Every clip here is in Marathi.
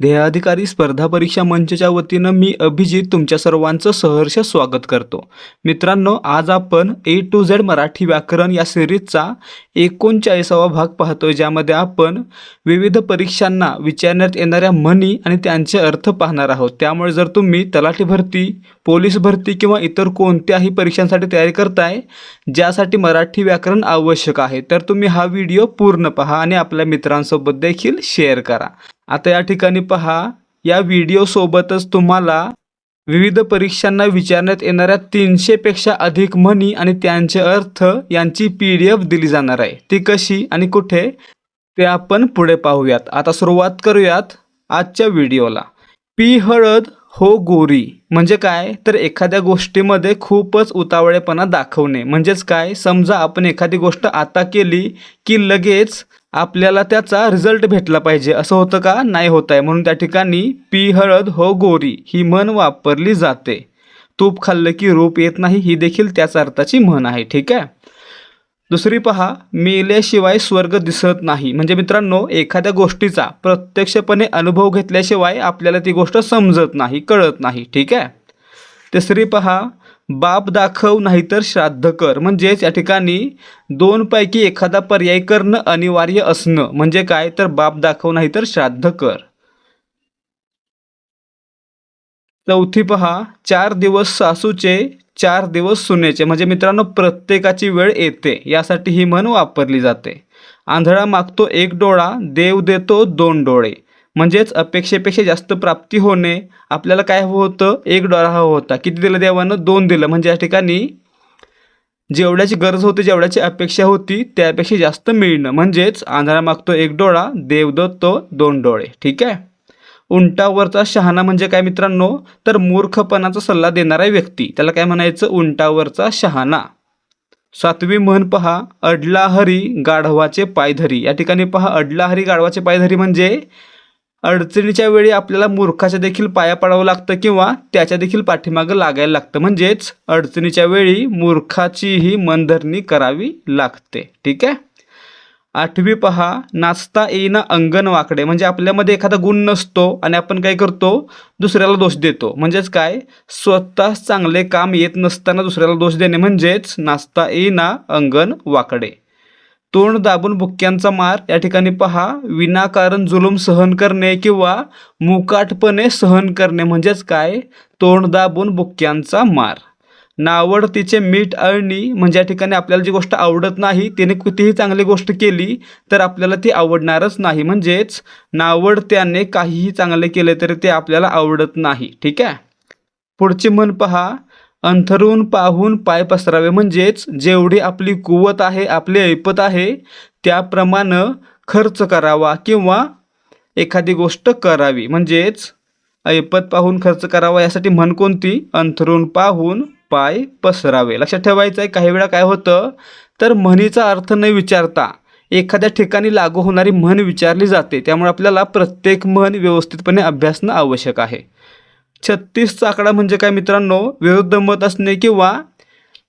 ध्येयाधिकारी स्पर्धा परीक्षा मंचच्या वतीनं मी अभिजित तुमच्या सर्वांचं सहर्ष स्वागत करतो. मित्रांनो आज आपण ए टू झेड मराठी व्याकरण या सिरीजचा एकोणचाळीसावा भाग पाहतोय ज्यामध्ये आपण विविध परीक्षांना विचारण्यात येणाऱ्या म्हणी आणि त्यांचे अर्थ पाहणार आहोत. त्यामुळे जर तुम्ही तलाठी भरती पोलीस भरती किंवा इतर कोणत्याही परीक्षांसाठी तयारी करताय ज्यासाठी मराठी व्याकरण आवश्यक आहे तर तुम्ही हा व्हिडिओ पूर्ण पहा आणि आपल्या मित्रांसोबत देखील शेअर करा. आता या ठिकाणी पहा या व्हिडिओसोबतच तुम्हाला विविध परीक्षांना विचारण्यात येणाऱ्या तीनशेपेक्षा अधिक म्हणी आणि त्यांचे अर्थ यांची पी डी एफ दिली जाणार आहे. ती कशी आणि कुठे ते आपण पुढे पाहूयात. आता सुरुवात करूयात आजच्या व्हिडिओला पी हळद हो गोरी. म्हणजे काय? तर एखाद्या गोष्टीमध्ये खूपच उतावळेपणा दाखवणे. म्हणजेच काय? समजा आपण एखादी गोष्ट आता केली की लगेच आपल्याला त्याचा रिझल्ट भेटला पाहिजे. असं होतं का? नाही होत आहे. म्हणून त्या ठिकाणी पी हळद हो गोरी ही म्हण वापरली जाते. तूप खाल्लं की रूप येत नाही ही देखील त्याच अर्थाची म्हण आहे. ठीक आहे? दुसरी पहा मेल्याशिवाय स्वर्ग दिसत नाही. म्हणजे मित्रांनो एखाद्या गोष्टीचा प्रत्यक्षपणे अनुभव घेतल्याशिवाय आपल्याला ती गोष्ट समजत नाही कळत नाही. ठीक आहे? तिसरी पहा बाप दाखव नाहीतर श्राद्ध कर. म्हणजेच या ठिकाणी दोनपैकी एखादा पर्याय करणं अनिवार्य असणं. म्हणजे काय? तर बाप दाखव नाहीतर श्राद्ध कर. चौथी पहा. चार दिवस सासूचे चार दिवस सुनेचे. म्हणजे मित्रांनो प्रत्येकाची वेळ येते. यासाठी ही म्हण वापरली जाते. आंधळा मागतो एक डोळा देव देतो दोन डोळे. म्हणजेच अपेक्षेपेक्षा जास्त प्राप्ती होणे आपल्याला काय हवं होतं? एक डोळा हवं होता. किती दिलं देवानं? दोन दिलं. म्हणजे या ठिकाणी जेवढ्याची गरज होती जेवढ्याची अपेक्षा होती त्यापेक्षा जास्त मिळणं. म्हणजेच आंधळा मागतो एक डोळा देव देतो दोन डोळे. ठीक आहे? उंटावरचा शहाणा म्हणजे काय मित्रांनो? तर मूर्खपणाचा सल्ला देणारा व्यक्ती. त्याला काय म्हणायचं? उंटावरचा शहाणा. सातवी म्हण पहा. अडला हरी गाढवाचे पायधरी. या ठिकाणी पहा. अडला हरी गाढवाचे पायधरी म्हणजे अडचणीच्या वेळी आपल्याला मूर्खाच्या देखील पाया पडावं लागतं किंवा त्याच्या देखील पाठीमागं लागायला लागतं. म्हणजेच अडचणीच्या वेळी मूर्खाचीही मनधरणी करावी लागते. ठीक आहे? आठवी पहा नाचता येईना अंगण वाकडे. म्हणजे आपल्यामध्ये एखादा गुण नसतो आणि आपण काय करतो? दुसऱ्याला दोष देतो. म्हणजेच काय? स्वतः चांगले काम येत नसताना दुसऱ्याला दोष देणे. म्हणजेच नाचता येईना अंगण वाकडे. तोंड दाबून बुक्क्यांचा मार. या ठिकाणी पहा विनाकारण जुलूम सहन करणे किंवा मुकाटपणे सहन करणे म्हणजेच काय? तोंड दाबून बुक्क्यांचा मार. नावडतीचे मीठ अळणी म्हणजे या ठिकाणी आपल्याला जी गोष्ट आवडत नाही तिने कितीही चांगली गोष्ट केली तर आपल्याला ती आवडणारच नाही. म्हणजेच नावडत्याने काहीही चांगले केले तरी ते आपल्याला आवडत नाही. ठीक आहे? पुढची म्हण पहा अंथरून पाहून पाय पसरावे. म्हणजेच जेवढी आपली कुवत आहे आपली ऐपत आहे त्याप्रमाणे खर्च करावा किंवा एखादी गोष्ट करावी. म्हणजेच ऐपत पाहून खर्च करावा यासाठी म्हण कोणती? अंथरून पाहून पाय पसरावे. लक्षात ठेवायचं आहे काही वेळा काय होतं? तर म्हणीचा अर्थ न विचारता एखाद्या ठिकाणी लागू होणारी म्हण विचारली जाते. त्यामुळे आपल्याला प्रत्येक म्हण व्यवस्थितपणे अभ्यासणं आवश्यक आहे. छत्तीसचा आकडा म्हणजे काय मित्रांनो? विरुद्ध मत असणे किंवा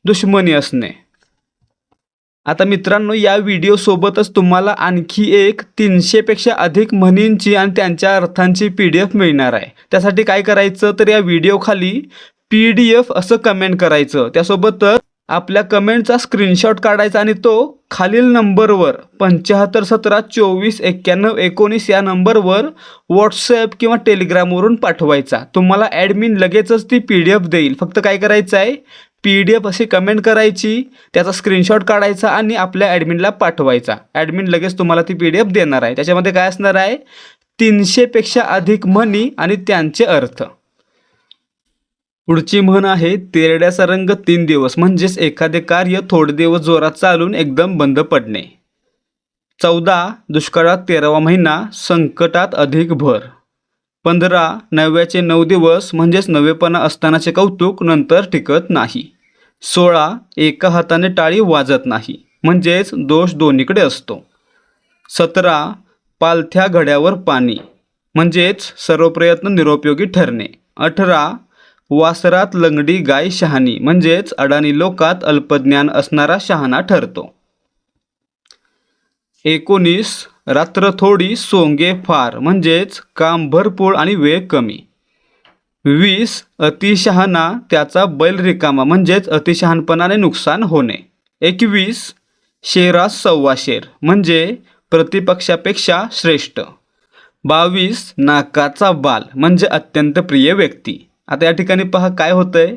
दुश्मनी असणे. आता मित्रांनो या व्हिडिओसोबतच तुम्हाला आणखी एक तीनशेपेक्षा अधिक म्हणींची आणि त्यांच्या अर्थांची पी डी एफ मिळणार आहे. त्यासाठी काय करायचं? तर या व्हिडिओखाली पी डी एफ असं कमेंट करायचं. त्यासोबतच आपल्या कमेंटचा स्क्रीनशॉट काढायचा आणि तो खालील नंबरवर पंच्याहत्तर सतरा चोवीस एक्क्याण्णव एकोणीस या नंबरवर व्हॉट्सॲप किंवा टेलिग्रामवरून पाठवायचा. तुम्हाला ॲडमिन लगेचच ती पी डी एफ देईल. फक्त काय करायचं आहे? पी डी एफ अशी कमेंट करायची त्याचा स्क्रीनशॉट काढायचा आणि आपल्या ॲडमिनला पाठवायचा. ॲडमिन लगेच तुम्हाला ती पी डी एफ देणार आहे. त्याच्यामध्ये काय असणार आहे? तीनशेपेक्षा अधिक म्हणी आणि त्यांचे अर्थ. पुढची म्हण आहे तेरड्याचा रंग तीन दिवस म्हणजेच एखादे कार्य थोडे दिवस जोरात चालून एकदम बंद पडणे. चौदा दुष्काळात तेरावा महिना संकटात अधिक भर. पंधरा नव्याचे नऊ दिवस म्हणजेच नवेपणा असतानाचे कौतुक नंतर टिकत नाही. सोळा एका हाताने टाळी वाजत नाही म्हणजेच दोष दोन्हीकडे असतो. सतरा पालथ्या घड्यावर पाणी म्हणजेच सर्व प्रयत्न निरुपयोगी ठरणे. अठरा वासरात लंगडी गाय शहाणी म्हणजेच अडाणी लोकात अल्पज्ञान असणारा शहाणा ठरतो. एकोणीस रात्र थोडी सोंगे फार म्हणजेच काम भरपूर आणि वेळ कमी. वीस अतिशहाणा त्याचा बैल रिकामा म्हणजेच अतिशहाणपणाने नुकसान होणे. एकवीस शेरास सव्वा शेर म्हणजे प्रतिपक्षापेक्षा श्रेष्ठ. बावीस नाकाचा बाल म्हणजे अत्यंत प्रिय व्यक्ती. आता या ठिकाणी पहा काय होतंय.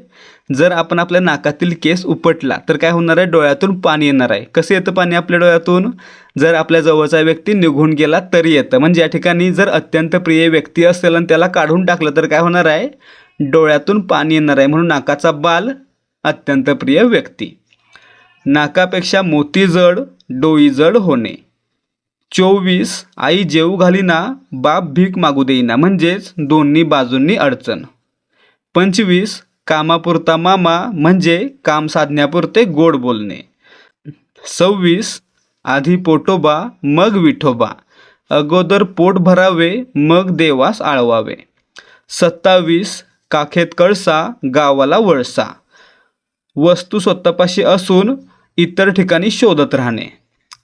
जर आपण आपल्या नाकातील केस उपटला तर काय होणार आहे? डोळ्यातून पाणी येणार आहे. कसं येतं पाणी आपल्या डोळ्यातून? जर आपल्या जवळचा व्यक्ती निघून गेला तरी येतं. म्हणजे या ठिकाणी जर अत्यंत प्रिय व्यक्ती असेल आणि त्याला काढून टाकलं तर काय होणार आहे? डोळ्यातून पाणी येणार आहे. म्हणून नाकाचा बाल अत्यंत प्रिय व्यक्ती. नाकापेक्षा मोती जड डोई जड होणे. चोवीस आई जेऊ घालीना बाप भीक मागू देईना. म्हणजेच दोन्ही बाजूंनी अडचण. पंचवीस कामापुरता मामा म्हणजे काम साधण्यापुरते गोड बोलणे. सव्वीस आधी पोटोबा मग विठोबा. अगोदर पोट भरावे मग देवास आळवावे. सत्तावीस काखेत कळसा गावाला वळसा. वस्तू स्वतःपाशी असून इतर ठिकाणी शोधत राहणे.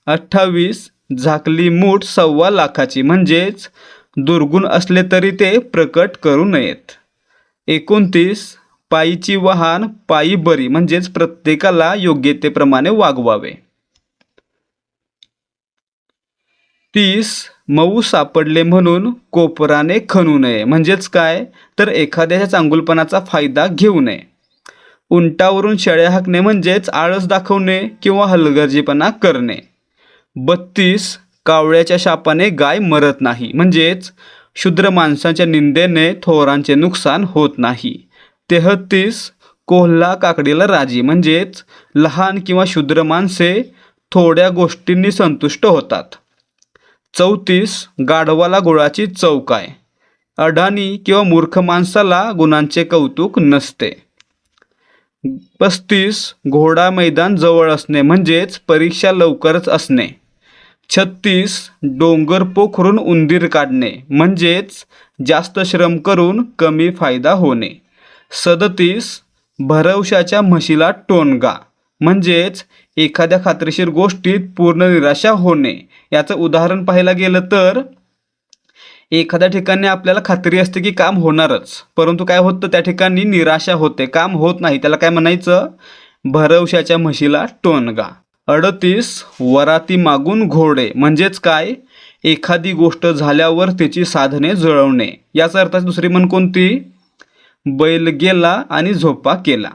अठ्ठावीस झाकली मूठ सव्वा लाखाची म्हणजेच दुर्गुण असले तरी ते प्रकट करू नयेत. एकोणतीस पायीची वाहन पायी बरी म्हणजेच प्रत्येकाला योग्यतेप्रमाणे वागवावे. तीस मऊ सापडले म्हणून कोपराने खणू नये. म्हणजेच काय? तर एखाद्याच्या चांगुलपणाचा फायदा घेऊ नये. उंटावरून शेळ्या हाकणे म्हणजेच आळस दाखवणे किंवा हलगर्जीपणा करणे. बत्तीस कावळ्याच्या शापाने गाय मरत नाही. म्हणजेच शूद्र माणसाच्या निंदेने थोरांचे नुकसान होत नाही. तेहतीस कोल्हा काकडीला राजी. म्हणजेच लहान किंवा शूद्र माणसे थोड्या गोष्टींनी संतुष्ट होतात. चौतीस गाढवाला गुळाची चौक आहे अडाणी किंवा मूर्ख माणसाला गुणांचे कौतुक नसते. पस्तीस घोडा मैदान जवळ असणे. म्हणजेच परीक्षा लवकरच असणे. छत्तीस डोंगर पोखरून उंदीर काढणे म्हणजेच जास्त श्रम करून कमी फायदा होणे. सदतीस भरवशाच्या म्हशीला टोनगा म्हणजेच एखाद्या खात्रीशीर गोष्टीत पूर्ण निराशा होणे. याचं उदाहरण पाहायला गेलं तर एखाद्या ठिकाणी आपल्याला खात्री असते की काम होणारच परंतु काय होतं त्या ठिकाणी निराशा होते काम होत नाही. त्याला काय म्हणायचं? भरवशाच्या म्हशीला टोनगा अडतीस वराती मागून घोडे. म्हणजेच काय? एखादी गोष्ट झाल्यावर त्याची साधने जुळवणे. याचा अर्थ दुसरी म्हण कोणती? बैल गेला आणि झोपा केला.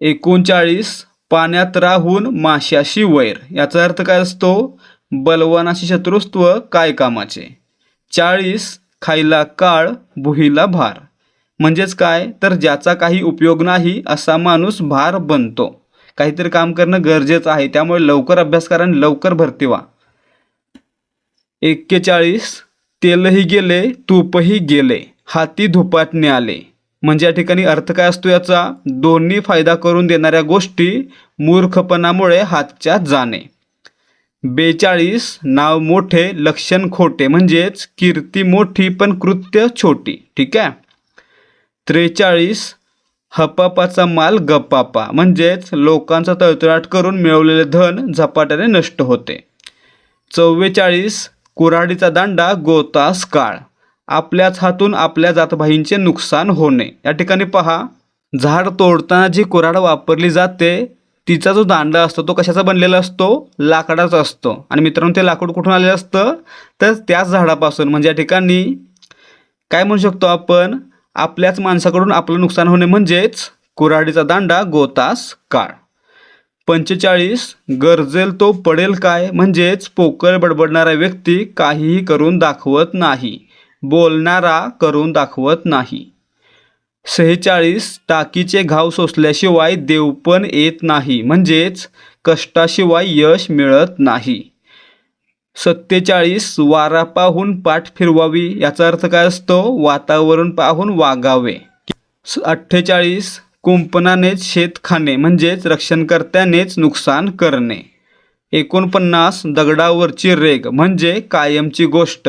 एकोणचाळीस पाण्यात राहून माशाशी वैर. याचा अर्थ काय असतो? बलवानाशी शत्रुत्व काय कामाचे? चाळीस खायला काळ भुहीला भार. म्हणजेच काय? तर ज्याचा काही उपयोग नाही असा माणूस भार बनतो. काहीतरी काम करणं गरजेचं आहे. त्यामुळे लवकर अभ्यास करा आणि लवकर भरती व्हा. एक्केचाळीस. तेलही गेले तूपही गेले. हाती धुपाटणे आले. म्हणजे या ठिकाणी अर्थ काय असतो याचा? दोन्ही फायदा करून देणाऱ्या गोष्टी मूर्खपणामुळे हातच्या जाणे. बेचाळीस. नाव मोठे लक्षण खोटे. म्हणजेच कीर्ती मोठी पण कृत्य छोटी. ठीक आहे? त्रेचाळीस. हपापाचा माल गप्पापा म्हणजेच लोकांचा तळतळाट करून मिळवलेले धन झपाट्याने नष्ट होते. चव्वेचाळीस कुऱ्हाडीचा दांडा गोतास काळ. आपल्याच हातून आपल्या जातभाईंचे नुकसान होणे. या ठिकाणी पहा झाड तोडताना जी कुऱ्हाड वापरली जाते तिचा जो दांडा असतो तो कशाचा बनलेला असतो? लाकडाचा असतो. आणि मित्रांनो ते लाकूड कुठून आलेलं असतं? तर त्याच झाडापासून. म्हणजे या ठिकाणी काय म्हणू शकतो आपण? आपल्याच माणसाकडून आपलं नुकसान होणे म्हणजेच कुऱ्हाडीचा दांडा गोतास काळ. पंचेचाळीस गरजेल तो पडेल काय? म्हणजेच पोकळ बडबडणारा व्यक्ती काहीही करून दाखवत नाही. बोलणारा करून दाखवत नाही. सेहेचाळीस टाकीचे घाव सोसल्याशिवाय देव पण येत नाही. म्हणजेच कष्टाशिवाय यश मिळत नाही. सत्तेचाळीस वारा पाहून पाठ फिरवावी याचा अर्थ काय असतो? वातावरण पाहून वागावे. अठ्ठेचाळीस कुंपणानेच शेत खाणे म्हणजेच रक्षणकर्त्यानेच नुकसान करणे. एकोणपन्नास दगडावरची रेग म्हणजे कायमची गोष्ट.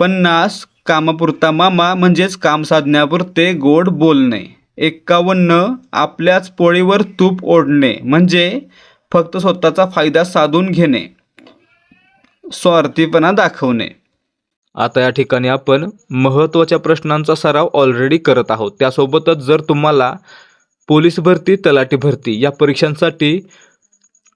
पन्नास कामापुरता मामा म्हणजेच काम साधण्यापुरते गोड बोलणे. एक्कावन्न आपल्याच पोळीवर तूप ओढणे म्हणजे फक्त स्वतःचा फायदा साधून घेणे. स्वार्थीपणा दाखवणे आता या ठिकाणी आपण महत्त्वाच्या प्रश्नांचा सराव ऑलरेडी करत आहोत. त्यासोबतच जर तुम्हाला पोलीस भरती तलाठी भरती या परीक्षांसाठी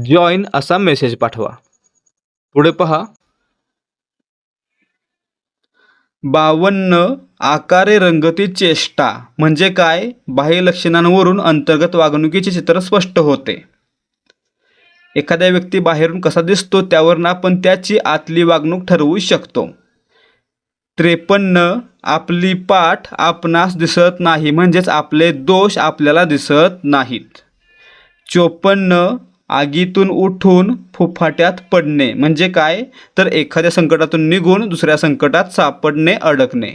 जॉईन असा मेसेज पाठवा. पुढे पहा. बावन्न आकारे रंगती चेष्टा म्हणजे काय? बाह्य लक्षणांवरून अंतर्गत वागणुकीचे चित्र स्पष्ट होते. एखाद्या व्यक्ती बाहेरून कसा दिसतो त्यावरून आपण त्याची आतली वागणूक ठरवू शकतो. त्रेपन्न आपली पाठ आपणास दिसत नाही म्हणजेच आपले दोष आपल्याला दिसत नाहीत. चोपन्न आगीतून उठून फुफाट्यात पडणे. म्हणजे काय? तर एखाद्या संकटातून निघून दुसऱ्या संकटात सापडणे अडकणे.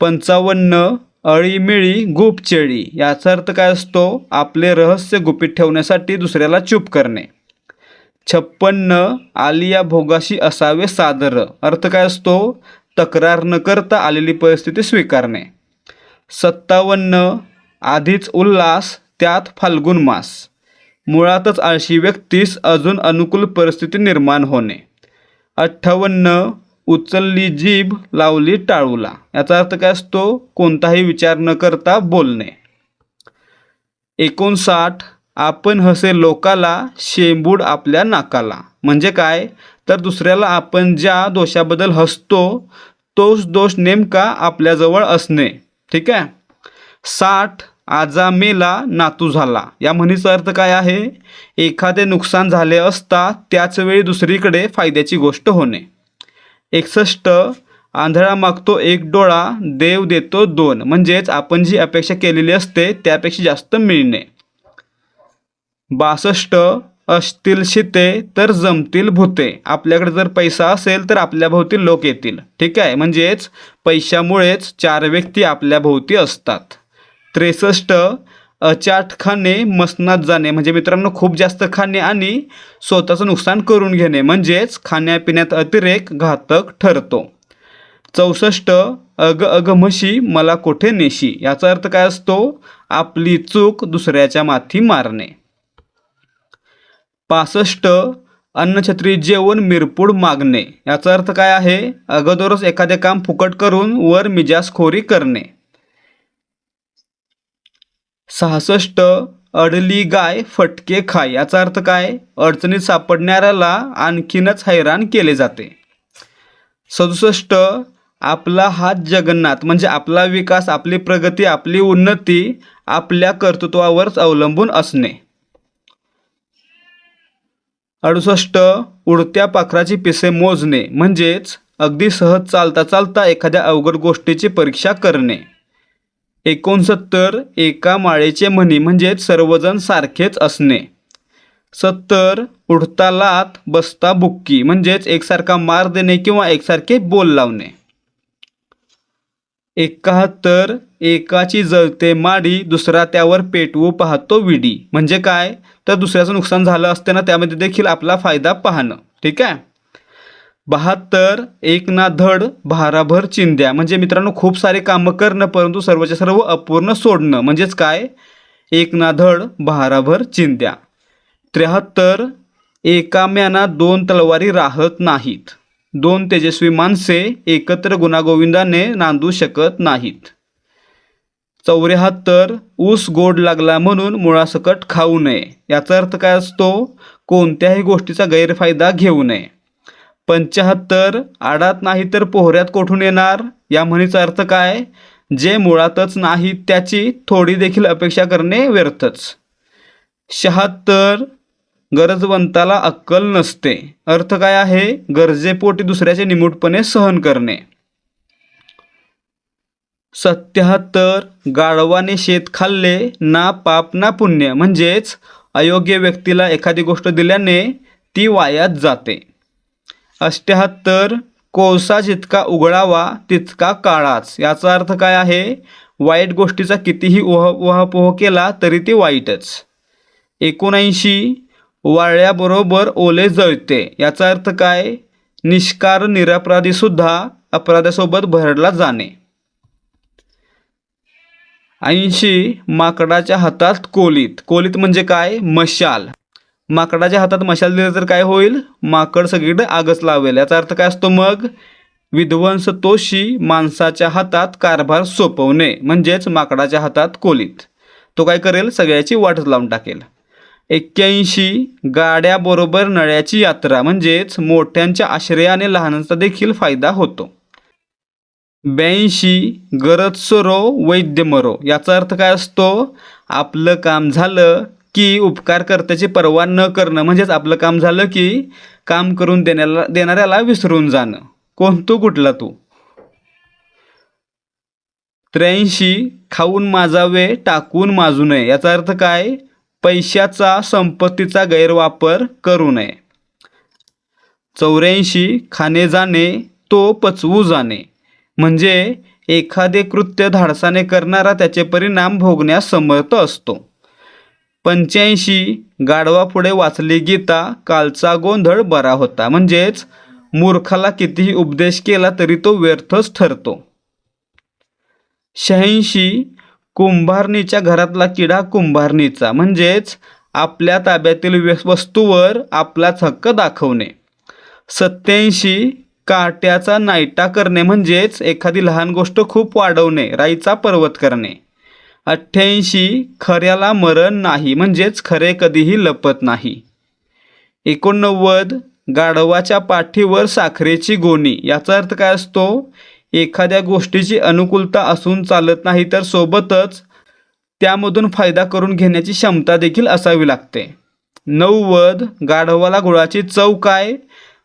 पंचावन्न अळीमिळी गुपचेळी. याचा अर्थ काय असतो? आपले रहस्य गुपित ठेवण्यासाठी दुसऱ्याला चूप करणे. छप्पन्न आलिया भोगाशी असावे सादर. अर्थ काय असतो? तक्रार न करता आलेली परिस्थिती स्वीकारणे. सत्तावन्न आधीच उल्हास त्यात फाल्गुन मास. मुळातच आळशी व्यक्तीस अजून अनुकूल परिस्थिती निर्माण होणे. अठ्ठावन्न उचलली जीभ लावली टाळूला. याचा अर्थ काय असतो? कोणताही विचार न करता बोलणे. एकोणसाठ आपण हसे लोकाला शेंबूड आपल्या नाकाला. म्हणजे काय? तर दुसऱ्याला आपण ज्या दोषाबद्दल हसतो तोच दोष नेमका आपल्याजवळ असणे. ठीक आहे? साठ आजा मेला नातू झाला. या म्हणीचा अर्थ काय आहे? एखादे नुकसान झाले असता त्याच वेळी दुसरीकडे फायद्याची गोष्ट होणे. एकसष्ट आंधळा मागतो एक डोळा देव देतो दोन. म्हणजेच आपण जी अपेक्षा केलेली असते त्यापेक्षा जास्त मिळणे. बासष्ट असतील शिते तर जमतील भूते. आपल्याकडे जर पैसा असेल तर आपल्या भोवती लोक येतील. ठीक आहे? म्हणजेच पैशामुळेच चार व्यक्ती आपल्या भोवती असतात. त्रेसष्ट अचाट खाणे मसनात जाणे. म्हणजे मित्रांनो खूप जास्त खाणे आणि स्वतःचं नुकसान करून घेणे. म्हणजेच खाण्यापिण्यात अतिरेक घातक ठरतो. चौसष्ट अग अग म्हशी मला कोठे नेशी? याचा अर्थ काय असतो? आपली चूक दुसऱ्याच्या माथी मारणे. पासष्ट अन्नछत्री जेवण मिरपूड मागणे. याचा अर्थ काय आहे? अगोदरच एखादे काम फुकट करून वर मिजासखोरी करणे. सहासष्ट अडली गाय फटके खाय याचा अर्थ काय? अडचणीत सापडणाऱ्याला आणखीनच हैराण केले जाते. सदुसष्ट आपला हात जगन्नाथ म्हणजे आपला विकास आपली प्रगती आपली उन्नती आपल्या कर्तृत्वावरच अवलंबून असणे. अडुसष्ट उडत्या पाखराची पिसे मोजणे म्हणजेच अगदी सहज चालता चालता एखाद्या अवघड गोष्टीची परीक्षा करणे. एकोणसत्तर एका माळेचे म्हणी म्हणजेच सर्वजण सारखेच असणे. सत्तर उठता लात बसता बुक्की म्हणजेच एकसारखा मार देणे किंवा एकसारखे बोल लावणे. एकाहत्तर एकाची जळते माडी दुसरा त्यावर पेटवू पाहतो विडी. म्हणजे काय? तर दुसऱ्याचं नुकसान झालं असते ना त्यामध्ये देखील आपला फायदा पाहणं. ठीक आहे? बहात्तर एक ना धड भाराभर चिंध्या. म्हणजे मित्रांनो खूप सारे कामं करणं परंतु सर्वच्या सर्व अपूर्ण सोडणं. म्हणजेच काय? एक ना धड भाराभर चिंध्या. त्र्याहत्तर एकाम्याना दोन तलवारी राहत नाहीत. दोन तेजस्वी माणसे एकत्र गुणागोविंदाने नांदू शकत नाहीत. चौऱ्याहत्तर ऊस गोड लागला म्हणून मुळासकट खाऊ नये. याचा अर्थ काय असतो? कोणत्याही गोष्टीचा गैरफायदा घेऊ नये. पंच्याहत्तर आडात नाही तर पोहऱ्यात कोठून येणार? या म्हणीचा अर्थ काय? जे मुळातच नाही त्याची थोडी देखील अपेक्षा करणे व्यर्थच. शहात्तर गरजवंताला अक्कल नसते. अर्थ काय आहे? गरजेपोटी दुसऱ्याचे निमूटपणे सहन करणे. सत्याहत्तर गाढवाने शेत खाल्ले ना पाप ना पुण्य. म्हणजेच अयोग्य व्यक्तीला एखादी गोष्ट दिल्याने ती वायात जाते. अष्ट्याहत्तर कोळसा जितका उघडावा तितका काळाच. याचा अर्थ काय आहे? वाईट गोष्टीचा कितीही उह उहापोह केला तरी ती वाईटच. एकोणऐंशी वाळल्याबरोबर ओले जळते. याचा अर्थ काय? निष्कार निरपराधीसुद्धा अपराधासोबत भरडला जाणे. ऐंशी माकडाच्या हातात कोलीत. कोलीत म्हणजे काय? मशाल. माकडाच्या हातात मशाल दिलं तर काय होईल? माकड सगळीकडे आगच लावेल. याचा अर्थ काय असतो मग? विध्वंस तोशी माणसाच्या हातात कारभार सोपवणे म्हणजेच माकडाच्या हातात कोलीत. तो काय करेल? सगळ्याची वाटच लावून टाकेल. एक्क्याऐंशी गाड्याबरोबर नळ्याची यात्रा म्हणजेच मोठ्यांच्या आश्रयाने लहानांचा देखील फायदा होतो. ब्याऐंशी गरज सरो वैद्य मरो याचा अर्थ काय असतो? आपलं काम झालं की उपकारकर्त्याची पर्वा न करणं म्हणजेच आपलं काम झालं की काम करून देण्याला देणाऱ्याला विसरून जाणं. कोणतो कुठला तू? त्र्याऐंशी खाऊन माजावे टाकून माजू नये. याचा अर्थ काय? पैशाचा संपत्तीचा गैरवापर करू नये. चौऱ्याऐंशी खाणे जाणे तो पचवू जाणे. म्हणजे एखादे कृत्य धाडसाने करणारा त्याचे परिणाम भोगण्यास समर्थ असतो. पंच्याऐंशी गाढवापुढे वाचली गीता कालचा गोंधळ बरा होता. म्हणजेच मूर्खाला कितीही उपदेश केला तरी तो व्यर्थच ठरतो. शहाऐंशी कुंभारणीच्या घरातला किडा कुंभारणीचा. म्हणजेच आपल्या ताब्यातील व्य- वस्तूवर आपलाच हक्क दाखवणे. सत्याऐंशी काट्याचा नायटा करणे. म्हणजेच एखादी लहान गोष्ट खूप वाढवणे. राईचा पर्वत करणे. अठ्ठ्याऐंशी खऱ्याला मरण नाही म्हणजेच खरे कधीही लपत नाही. एकोणनव्वद गाढवाच्या पाठीवर साखरेची गोणी याचा अर्थ काय असतो? एखाद्या गोष्टीची अनुकूलता असून चालत नाही तर सोबतच त्यामधून फायदा करून घेण्याची क्षमता देखील असावी लागते. नव्वद गाढवाला गुळाची चव काय?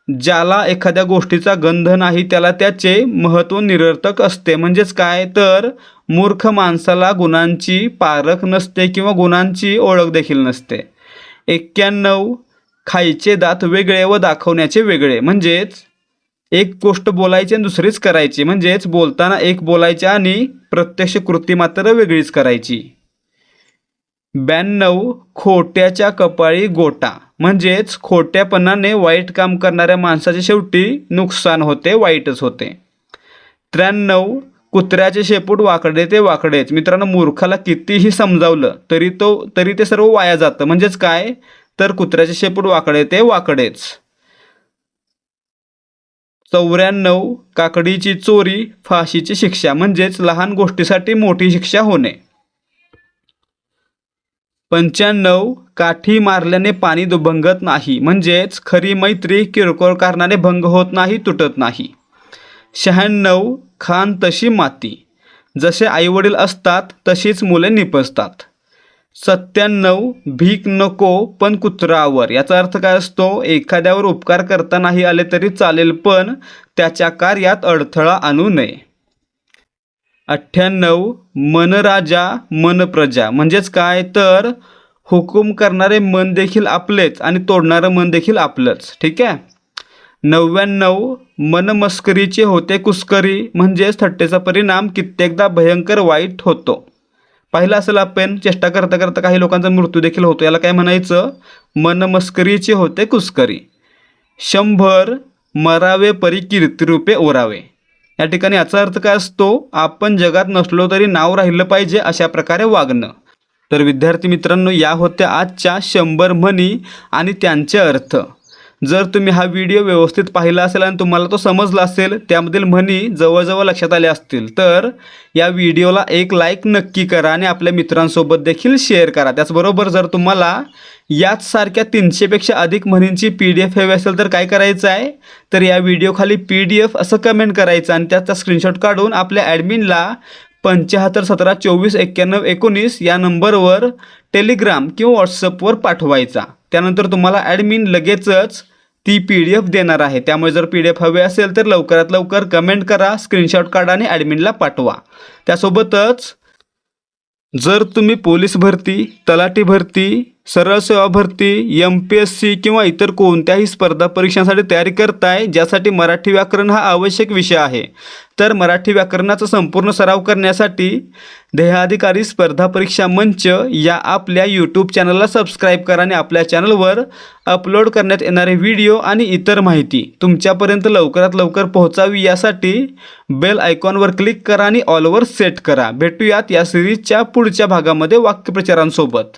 ज्याला एखाद्या गोष्टीचा गंध नाही त्याला त्याचे महत्त्व निरर्थक असते. म्हणजेच काय? तर मूर्ख माणसाला गुणांची पारख नसते किंवा गुणांची ओळख देखील नसते. एक्क्याण्णव खायचे दात वेगळे व दाखवण्याचे वेगळे. म्हणजेच एक गोष्ट बोलायची आणि दुसरीच करायची. म्हणजेच बोलताना एक बोलायची आणि प्रत्यक्ष कृती मात्र वेगळीच करायची. ब्याण्णव खोट्याच्या कपाळी गोटा. म्हणजेच खोट्यापणाने वाईट काम करणाऱ्या माणसाचे शेवटी नुकसान होते वाईटच होते. त्र्याण्णव कुत्र्याचे शेपूट वाकडे ते वाकडेच. मित्रांनो मूर्खाला कितीही समजावलं तरी तो तरी ते सर्व वाया जातं. म्हणजेच काय? तर कुत्र्याचे शेपूट वाकडे ते वाकडेच. चौऱ्याण्णव काकडीची चोरी फाशीची शिक्षा. म्हणजेच लहान गोष्टीसाठी मोठी शिक्षा होणे. पंच्याण्णव काठी मारल्याने पाणी दुभंगत नाही. म्हणजेच खरी मैत्री किरकोळ कारणाने भंग होत नाही तुटत नाही. शहाण्णव खान तशी माती. जसे आईवडील असतात तशीच मुले निपजतात. सत्त्याण्णव भीक नको पण कुत्रावर याचा अर्थ काय असतो? एखाद्यावर उपकार करता नाही आले तरी चालेल पण त्याच्या कार्यात अडथळा आणू नये. अठ्ठ्याण्णव मन राजा मन प्रजा म्हणजेच काय? तर हुकूम करणारे मन देखील आपलेच आणि तोडणारं मन देखील आपलंच. ठीक आहे? नव्याण्णव मनमस्करीचे होते कुस्करी. म्हणजेच थट्टेचा परिणाम कित्येकदा भयंकर वाईट होतो. पाहिलं असेल आपण चेष्टा करता करता काही लोकांचा मृत्यू देखील होतो. याला काय म्हणायचं? मनमस्करीचे होते कुस्करी. शंभर मरावे परी कीर्तिरूपे ओरावे. या ठिकाणी याचा अर्थ काय असतो? आपण जगात नसलो तरी नाव राहिलं पाहिजे अशा प्रकारे वागणं. तर विद्यार्थी मित्रांनो या होत्या आजच्या शंभर म्हणी आणि त्यांचे अर्थ. जर तुम्ही हा व्हिडिओ व्यवस्थित पाहिला असेल आणि तुम्हाला तो समजला असेल त्यामधील म्हणी जवळजवळ लक्षात आले असतील. तर या व्हिडिओला एक लाईक नक्की करा आणि आपल्या मित्रांसोबत देखील शेअर करा. त्याचबरोबर जर तुम्हाला याच सारख्या तीनशेपेक्षा अधिक म्हणींची पी डी एफ हवी असेल तर काय करायचं आहे? तर या व्हिडिओखाली पी डी एफ असं कमेंट करायचं आणि त्याचा स्क्रीनशॉट काढून आपल्या ॲडमिनला पंच्याहत्तर सतरा चोवीस एक्क्याण्णव एकोणीस या नंबरवर टेलिग्राम किंवा व्हॉट्सअपवर पाठवायचा. त्यानंतर तुम्हाला ॲडमिन लगेचच ती पी डी एफ देणार आहे. त्यामुळे जर पी डी एफ हवी असेल तर लवकरात लवकर कमेंट करा स्क्रीनशॉट काढा आणि ॲडमिनला पाठवा. त्यासोबतच जर तुम्ही पोलीस भरती तलाठी भरती सरळ सेवा भरती एम पी एस सी किंवा इतर कोणत्याही स्पर्धा परीक्षांसाठी तयारी करताय ज्यासाठी मराठी व्याकरण हा आवश्यक विषय आहे. तर मराठी व्याकरणाचा संपूर्ण सराव करण्यासाठी ध्येयाधिकारी स्पर्धा परीक्षा मंच या आपल्या यूट्यूब चॅनलला सबस्क्राईब करा आणि आपल्या चॅनलवर अपलोड करण्यात येणारे व्हिडिओ आणि इतर माहिती तुमच्यापर्यंत लवकरात लवकर पोहोचावी यासाठी बेल आयकॉनवर क्लिक करा आणि ऑलवर सेट करा. भेटूयात या सिरीजच्या पुढच्या भागामध्ये वाक्यप्रचारांसोबत.